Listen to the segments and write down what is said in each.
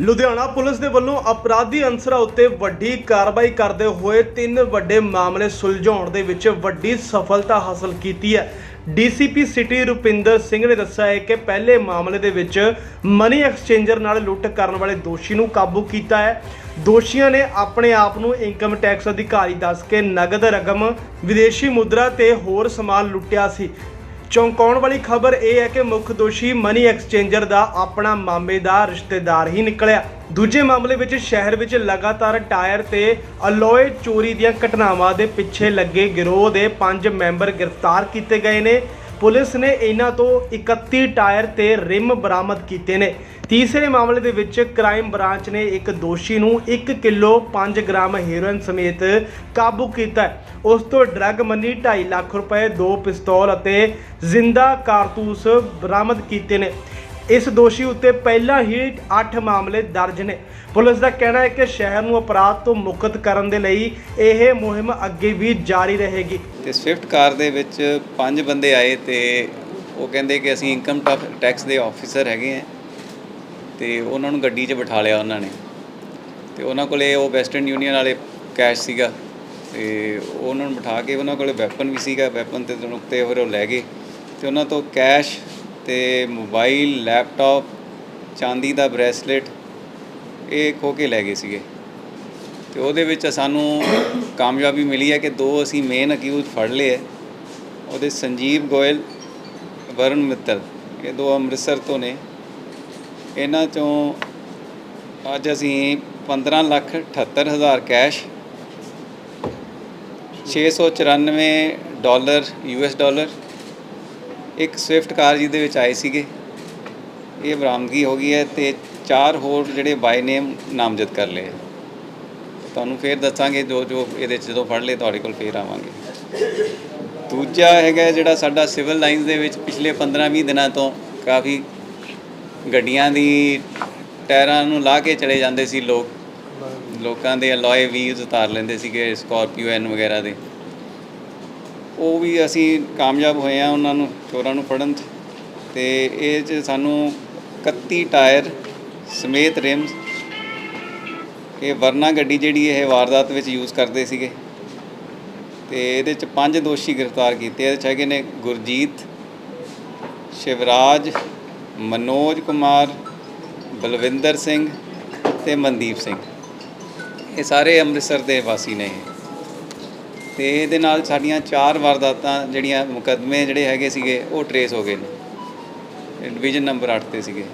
Ludhiana police ਦੇ ਵੱਲੋਂ ਅਪਰਾਧੀ ਅਨਸਰਾਂ ਉੱਤੇ ਵੱਡੀ ਕਾਰਵਾਈ ਕਰਦੇ ਹੋਏ ਤਿੰਨ ਵੱਡੇ ਮਾਮਲੇ ਸੁਲਝਾਉਣ ਦੇ ਵਿੱਚ ਵੱਡੀ ਸਫਲਤਾ ਹਾਸਲ ਕੀਤੀ ਹੈ। ਡੀਸੀਪੀ ਸਿਟੀ ਰੁਪਿੰਦਰ ਸਿੰਘ ਨੇ ਦੱਸਿਆ ਹੈ ਕਿ ਪਹਿਲੇ ਮਾਮਲੇ ਦੇ ਵਿੱਚ ਮਨੀ ਐਕਸਚੇਂਜਰ ਨਾਲ ਲੁੱਟ ਕਰਨ ਵਾਲੇ ਦੋਸ਼ੀ ਨੂੰ ਕਾਬੂ ਕੀਤਾ ਹੈ। ਦੋਸ਼ੀਆਂ ਨੇ ਆਪਣੇ ਆਪ ਨੂੰ ਇਨਕਮ ਟੈਕਸ ਅਧਿਕਾਰੀ ਦੱਸ ਕੇ ਨਗਦ ਰਕਮ, ਵਿਦੇਸ਼ੀ ਮੁਦਰਾ ਤੇ ਹੋਰ ਸਮਾਨ ਲੁੱਟਿਆ ਸੀ। ਚੌਂਕਾਉਣ ਵਾਲੀ ਖਬਰ ਇਹ ਹੈ ਕਿ ਮੁੱਖ ਦੋਸ਼ੀ ਮਨੀ ਐਕਸਚੇਂਜਰ ਦਾ ਆਪਣਾ ਮਾਮੇ ਦਾ ਰਿਸ਼ਤੇਦਾਰ ਹੀ ਨਿਕਲਿਆ। ਦੂਜੇ ਮਾਮਲੇ ਵਿੱਚ ਸ਼ਹਿਰ ਵਿੱਚ ਲਗਾਤਾਰ ਟਾਇਰ ਤੇ ਅਲੋਏ ਚੋਰੀ ਦੀਆਂ ਘਟਨਾਵਾਂ ਦੇ ਪਿੱਛੇ ਲੱਗੇ ਗਿਰੋਹ ਦੇ 5 ਮੈਂਬਰ ਗ੍ਰਿਫਤਾਰ ਕੀਤੇ ਗਏ ਨੇ। ਪੁਲਿਸ ਨੇ ਇਹਨਾਂ ਤੋਂ 31 ਟਾਇਰ ਤੇ ਰਿਮ ਬਰਾਮਦ ਕੀਤੇ ਨੇ। ਤੀਸਰੇ ਮਾਮਲੇ ਦੇ ਵਿੱਚ ਕ੍ਰਾਈਮ ਬ੍ਰਾਂਚ ਨੇ ਇੱਕ ਦੋਸ਼ੀ ਨੂੰ 1 ਕਿਲੋ 5 ਗ੍ਰਾਮ ਹੈਰੋਇਨ ਸਮੇਤ ਕਾਬੂ ਕੀਤਾ ਉਸ ਤੋਂ ਡਰੱਗ ਮਨੀ 2.5 ਲੱਖ ਰੁਪਏ, ਦੋ ਪਿਸਤੌਲ ਅਤੇ ਜ਼ਿੰਦਾ ਕਾਰਤੂਸ ਬਰਾਮਦ ਕੀਤੇ ਨੇ। ਇਸ ਦੋਸ਼ੀ ਉੱਤੇ ਪਹਿਲਾਂ ਹੀ 8 ਮਾਮਲੇ ਦਰਜ ਨੇ। ਪੁਲਿਸ ਦਾ ਕਹਿਣਾ ਹੈ ਕਿ ਸ਼ਹਿਰ ਨੂੰ ਅਪਰਾਧ ਤੋਂ ਮੁਕਤ ਕਰਨ ਦੇ ਲਈ ਇਹ ਮੁਹਿੰਮ ਅੱਗੇ ਵੀ ਜਾਰੀ ਰਹੇਗੀ। ਤੇ ਸਵਿਫਟ ਕਾਰ ਦੇ ਵਿੱਚ ਪੰਜ ਬੰਦੇ ਆਏ ਤੇ ਉਹ ਕਹਿੰਦੇ ਕਿ ਅਸੀਂ ਇਨਕਮ ਟੈਕਸ ਦੇ ਆਫੀਸਰ ਹੈਗੇ ਆ ਤੇ ਉਹਨਾਂ ਨੂੰ ਗੱਡੀ 'ਚ ਬਿਠਾ ਲਿਆ ਉਹਨਾਂ ਨੇ। ਤੇ ਉਹਨਾਂ ਕੋਲੇ ਉਹ ਵੈਸਟਰਨ ਯੂਨੀਅਨ ਵਾਲੇ ਕੈਸ਼ ਸੀਗਾ ਤੇ ਉਹਨਾਂ ਨੂੰ ਬਿਠਾ ਕੇ ਉਹਨਾਂ ਕੋਲੇ ਵੈਪਨ ਵੀ ਸੀਗਾ ਵੈਪਨ ਤੇ ਨੁਕਤੇ ਹੋਰ ਉਹ ਲੈ ਗਏ ਤੇ ਉਹਨਾਂ ਤੋਂ ਕੈਸ਼ ਤੇ ਮੋਬਾਈਲ, ਲੈਪਟਾਪ, ਚਾਂਦੀ ਦਾ ਬ੍ਰੈਸਲੇਟ, ਇਹ ਖੋ ਕੇ ਲੈ ਗਏ ਸੀਗੇ। ਤੇ ਉਹਦੇ ਵਿੱਚ ਸਾਨੂੰ ਕਾਮਯਾਬੀ ਮਿਲੀ ਹੈ ਕਿ ਦੋ ਅਸੀਂ ਮੇਨ ਅਕਿਊਜ਼ ਫੜ ਲਏ ਹੈ। ਉਹਦੇ ਸੰਜੀਵ ਗੋਇਲ, ਵਰੁਣ ਮਿੱਤਲ, ਇਹ ਦੋ ਅੰਮ੍ਰਿਤਸਰ ਤੋਂ ਨੇ। ਇਹਨਾਂ ਚੋਂ ਅੱਜ ਅਸੀਂ 15 ਲੱਖ 78 ਹਜ਼ਾਰ ਕੈਸ਼ 694 ਡਾਲਰ ਯੂਐਸ ਡਾਲਰ ਇੱਕ ਸਵਿਫਟ ਕਾਰ ਜਿਹਦੇ ਵਿੱਚ ਆਏ ਸੀਗੇ। ਇਹ ਬਰਾਮਦਗੀ ਹੋ ਗਈ ਹੈ ਤੇ ਚਾਰ ਹੋਰ ਜਿਹੜੇ ਬਾਈ ਨੇਮ ਨਾਮਜ਼ਦ ਕਰ ਲਏ ਹੈ। ਤੁਹਾਨੂੰ ਫੇਰ ਦੱਸਾਂਗੇ ਜੋ ਜੋ ਇਹਦੇ 'ਚ ਜਦੋਂ ਫੜ ਲਏ, ਤੁਹਾਡੇ ਕੋਲ ਫੇਰ ਆਵਾਂਗੇ। ਦੂਜਾ ਹੈਗਾ ਜਿਹੜਾ ਸਾਡਾ ਸਿਵਲ ਲਾਈਨਸ ਦੇ ਵਿੱਚ ਪਿਛਲੇ 15-20 ਦਿਨਾਂ ਤੋਂ ਕਾਫੀ ਗੱਡੀਆਂ ਦੀ ਟਾਇਰਾਂ ਨੂੰ ਲਾ ਕੇ ਚਲੇ ਜਾਂਦੇ ਸੀ ਲੋਕ। ਲੋਕਾਂ ਦੇ ਅਲੋਏ ਵੀਲਸ ਉਤਾਰ ਲੈਂਦੇ ਸੀਗੇ ਸਕਾਰਪੀਓ ਐਨ ਵਗੈਰਾ ਦੇ। ਉਹ ਵੀ ਅਸੀਂ ਕਾਮਯਾਬ ਹੋਏ ਆ ਉਹਨਾਂ ਨੂੰ, ਚੋਰਾਂ ਨੂੰ ਫੜਨ 'ਚ। ਤੇ ਇਹ 'ਚ ਸਾਨੂੰ 31 ਟਾਇਰ ਸਮੇਤ ਰਿਮਸ ਇਹ ਵਰਨਾ ਗੱਡੀ ਜਿਹੜੀ ਇਹ ਵਾਰਦਾਤ ਵਿੱਚ ਯੂਜ਼ ਕਰਦੇ ਸੀਗੇ। ਤੇ ਇਹਦੇ ਚ ਪੰਜ ਦੋਸ਼ੀ ਗ੍ਰਿਫਤਾਰ ਕੀਤੇ। ਇਹਦੇ ਚ ਹੈਗੇ ਨੇ ਗੁਰਜੀਤ, ਸ਼ਿਵਰਾਜ, ਮਨੋਜ ਕੁਮਾਰ, ਬਲਵਿੰਦਰ ਸਿੰਘ ਤੇ ਮਨਦੀਪ ਸਿੰਘ। ਇਹ ਸਾਰੇ ਅੰਮ੍ਰਿਤਸਰ ਦੇ ਵਾਸੀ ਨੇ ਇਹ। ਤੇ ਇਹਦੇ ਨਾਲ ਸਾਡੀਆਂ ਚਾਰ ਵਾਰਦਾਤਾਂ ਜਿਹੜੀਆਂ ਮੁਕੱਦਮੇ ਜਿਹੜੇ ਹੈਗੇ ਸੀਗੇ, ਉਹ ਟਰੇਸ ਹੋ ਗਏ ਨੇ। ਡਿਵੀਜ਼ਨ ਨੰਬਰ 8 ਤੇ ਸੀਗੇ।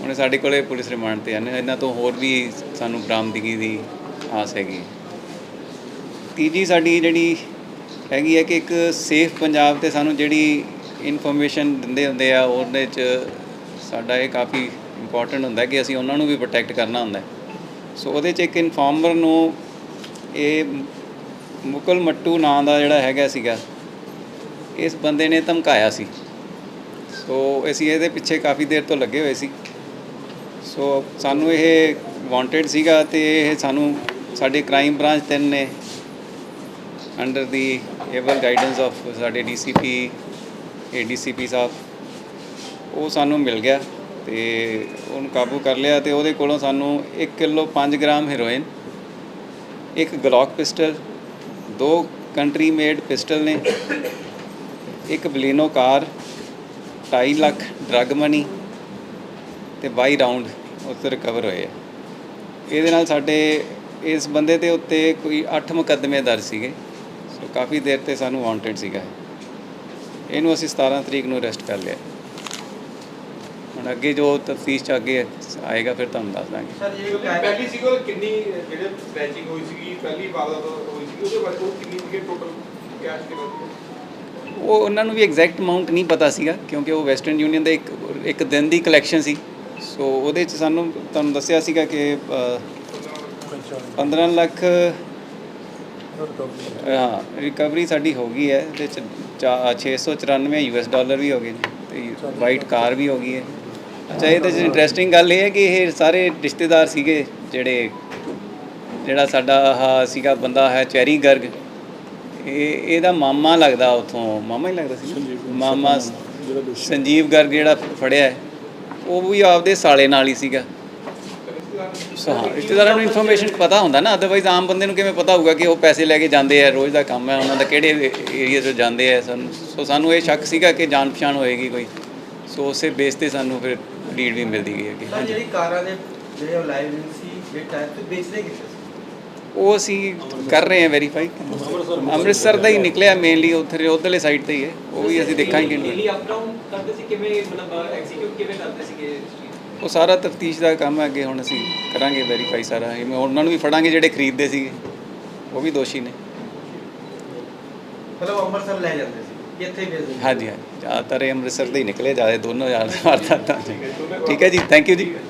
ਹੁਣ ਸਾਡੇ ਕੋਲੇ ਪੁਲਿਸ ਰਿਮਾਂਡ ਤੇ ਹਨ ਇਹਨਾਂ ਤੋਂ ਹੋਰ ਵੀ ਸਾਨੂੰ ਬਰਾਮਦਗੀ ਦੀ ਆਸ ਹੈਗੀ ਤੀਜੀ ਸਾਡੀ ਜਿਹੜੀ ਹੈਗੀ ਹੈ ਕਿ ਇੱਕ ਸੇਫ ਪੰਜਾਬ ਤੇ ਸਾਨੂੰ ਜਿਹੜੀ ਇਨਫੋਰਮੇਸ਼ਨ ਦਿੰਦੇ ਹੁੰਦੇ ਆ, ਉਹਦੇ ਚ ਸਾਡਾ ਇਹ ਕਾਫੀ ਇੰਪੋਰਟੈਂਟ ਹੁੰਦਾ ਕਿ ਅਸੀਂ ਉਹਨਾਂ ਨੂੰ ਵੀ ਪ੍ਰੋਟੈਕਟ ਕਰਨਾ ਹੁੰਦਾ ਸੋ ਉਹਦੇ ਚ ਇੱਕ ਇਨਫਾਰਮਰ ਨੂੰ ਇਹ ਮੁਕਲ ਮੱਟੂ ਨਾਂ ਦਾ ਜਿਹੜਾ ਹੈਗਾ ਸੀਗਾ, ਇਸ ਬੰਦੇ ਨੇ ਧਮਕਾਇਆ ਸੀ। ਸੋ ਅਸੀਂ ਇਹਦੇ ਪਿੱਛੇ ਕਾਫੀ ਦੇਰ ਤੋਂ ਲੱਗੇ ਹੋਏ ਸੀ। ਸੋ ਸਾਨੂੰ ਇਹ ਵਾਂਟਡ ਸੀਗਾ ਤੇ ਇਹ ਸਾਨੂੰ, ਸਾਡੇ ਕ੍ਰਾਈਮ ਬ੍ਰਾਂਚ ਤਿੰਨ ਨੇ under the able guidance of ਸਾਡੇ ਡੀਸੀਪੀ ਏਡੀਸੀਪੀ ਸਾਹਿਬ, ਉਹ ਸਾਨੂੰ ਮਿਲ ਗਿਆ ਤੇ ਉਹਨੂੰ ਕਾਬੂ ਕਰ ਲਿਆ ਤੇ ਉਹਦੇ ਕੋਲੋਂ ਸਾਨੂੰ 1 ਕਿਲੋ 5 ਗ੍ਰਾਮ ਹੈਰੋਇਨ ਇੱਕ ਗਲੌਕ ਪਿਸਟਲ ਦੋ ਕੰਟਰੀ ਮੇਡ ਪਿਸਟਲ ਨੇ, ਇੱਕ Baleno car 2.5 lakh drug money ਤੇ 22 ਰਾਉਂਡ ਉੱਥੇ ਰਿਕਵਰ ਹੋਏ ਆ। ਇਹਦੇ ਨਾਲ ਸਾਡੇ, ਇਸ ਬੰਦੇ ਦੇ ਉੱਤੇ ਕੋਈ 8 ਮੁਕੱਦਮੇ ਦਰਜ ਸੀਗੇ, ਸੋ ਕਾਫੀ ਦੇਰ ਤੇ ਸਾਨੂੰ ਵਾਂਟਡ ਸੀਗਾ। ਇਹਨੂੰ ਅਸੀਂ 17 ਤਰੀਕ ਨੂੰ ਅਰੈਸਟ ਕਰ ਲਿਆ। ਅੱਗੇ ਜੋ ਤਫਤੀਸ਼ ਚ ਅੱਗੇ ਆਏਗਾ ਫਿਰ ਤੁਹਾਨੂੰ ਦੱਸ ਦਾਂਗੇ। ਸਰ ਇਹ ਪਹਿਲੀ ਸੀਗੀ ਉਹ ਕਿੰਨੀ ਜਿਹੜੇ ਸਟ੍ਰੈਚਿੰਗ ਹੋਈ ਸੀਗੀ ਪਹਿਲੀ ਵਾਰਦਾਤ ਹੋਈ ਸੀਗੀ ਉਹਦੇ ਬਾਰੇ ਉਹ ਕਿੰਨੀ ਸੀਗੇ ਟੋਟਲ ਕੈਸ਼ ਕਿੰਨਾ ਸੀ? ਉਹ ਉਹਨਾਂ ਨੂੰ ਵੀ ਐਗਜ਼ੈਕਟ ਅਮਾਉਂਟ ਨਹੀਂ ਪਤਾ ਸੀਗਾ ਕਿਉਂਕਿ ਉਹ ਵੈਸਟਰਨ ਯੂਨੀਅਨ ਦਾ ਇੱਕ ਇੱਕ ਦਿਨ ਦੀ ਕਲੈਕਸ਼ਨ ਸੀ। ਸੋ ਉਹਦੇ ਚ ਸਾਨੂੰ ਤੁਹਾਨੂੰ ਦੱਸਿਆ ਸੀਗਾ ਕਿ ਅ, 15 ਲੱਖ ਹਾਂ ਰਿਕਵਰੀ ਸਾਡੀ ਹੋ ਗਈ ਹੈ ਚਾ- 694 ਯੂਐਸ ਡਾਲਰ ਵੀ ਹੋ ਗਏ ਨੇ ਤੇ ਵਾਈਟ ਕਾਰ ਵੀ ਹੋ ਗਈ ਹੈ। ਅੱਛਾ ਇਹਦੇ ਚ ਇੰਟਰਸਟਿੰਗ ਗੱਲ ਇਹ ਹੈ ਕਿ ਇਹ ਸਾਰੇ ਰਿਸ਼ਤੇਦਾਰ ਸੀਗੇ ਜਿਹੜੇ ਜਿਹੜਾ ਸਾਡਾ ਆਹ ਸੀਗਾ ਬੰਦਾ ਹੈ ਚੈਰੀ ਗਰਗ। ਇਹ ਇਹਦਾ ਮਾਮਾ ਲੱਗਦਾ ਉਥੋਂ ਮਾਮਾ ਹੀ ਲੱਗਦਾ ਸੀ ਨਾ? ਮਾਮਾ ਸੰਜੀਵ ਗਰਗ ਜਿਹੜਾ ਫੜਿਆ ਹੈ, ਉਹ ਵੀ ਆਪਦੇ ਸਾਲੇ ਨਾਲ ਹੀ ਸੀਗਾ। ਸੋ ਹਾਂ ਰਿਸ਼ਤੇਦਾਰਾਂ ਨੂੰ ਇਨਫੋਰਮੇਸ਼ਨ ਪਤਾ ਹੁੰਦਾ ਨਾ ਅਦਰਵਾਈਜ਼ ਆਮ ਬੰਦੇ ਨੂੰ ਕਿਵੇਂ ਪਤਾ ਹੋਊਗਾ ਕਿ ਉਹ ਪੈਸੇ ਲੈ ਕੇ ਜਾਂਦੇ ਆ ਰੋਜ਼ ਦਾ ਕੰਮ ਹੈ ਉਹਨਾਂ ਦਾ ਕਿਹੜੇ ਏਰੀਆ 'ਚੋਂ ਜਾਂਦੇ ਆ। ਸਾਨੂੰ ਸੋ ਸਾਨੂੰ ਇਹ ਸ਼ੱਕ ਸੀਗਾ ਕਿ ਜਾਣ ਪਛਾਣ ਹੋਏਗੀ ਕੋਈ। ਸੋ ਉਸੇ ਬੇਸ ਤੇ ਸਾਨੂੰ ਫਿਰ ਲੀਡ ਵੀ ਮਿਲਦੀ ਗਈ ਹੈ ਕਿ ਸਰ ਜਿਹੜੀ ਕਾਰਾਂ ਦੇ ਜਿਹੜੇ ਸੀ ਜਿਹੜੇ ਟਾਇਰ ਤੇ ਵੇਚਦੇ ਕਿੱਥੇ ਸੀ? ਉਹ ਅਸੀਂ ਕਰ ਰਹੇ ਹਾਂ ਵੈਰੀਫਾਈ ਅੰਮ੍ਰਿਤਸਰ ਦਾ ਹੀ ਨਿਕਲਿਆ ਮੇਨਲੀ ਉੱਥੇ ਉਧਰਲੇ ਸਾਈਡ ਤੇ ਹੀ ਹੈ। ਉਹ ਵੀ ਅਸੀਂ ਦੇਖਾਂਗੇ। ਡੇਲੀ ਅਪ ਡਾਊਨ ਕਰਦੇ ਸੀ ਕਿਵੇਂ ਮਤਲਬ ਐਗਜ਼ੀਕਿਊਟ ਕਿਵੇਂ ਕਰਦੇ ਸੀਗੇ ਉਹ ਸਾਰਾ ਤਫਤੀਸ਼ ਦਾ ਕੰਮ ਹੈ ਅੱਗੇ ਹੁਣ ਅਸੀਂ ਕਰਾਂਗੇ ਵੈਰੀਫਾਈ ਸਾਰਾ। ਇਵੇਂ ਉਹਨਾਂ ਨੂੰ ਵੀ ਫੜਾਂਗੇ ਜਿਹੜੇ ਖਰੀਦਦੇ ਸੀਗੇ। ਉਹ ਵੀ ਦੋਸ਼ੀ ਨੇ। ਮਤਲਬ ਅੰਮ੍ਰਿਤਸਰ ਲੈ ਜਾਂਦੇ ਸੀ ਕਿ ਹਾਂਜੀ ਹਾਂਜੀ। ਜ਼ਿਆਦਾਤਰ ਇਹ ਅੰਮ੍ਰਿਤਸਰ ਦੇ ਹੀ ਨਿਕਲੇ, ਜ਼ਿਆਦਾ ਦੋਨੋਂ ਜ਼ਿਆਦਾ ਵਾਰਦਾਤਾਂ ਠੀਕ ਹੈ ਜੀ ਥੈਂਕ ਯੂ ਜੀ।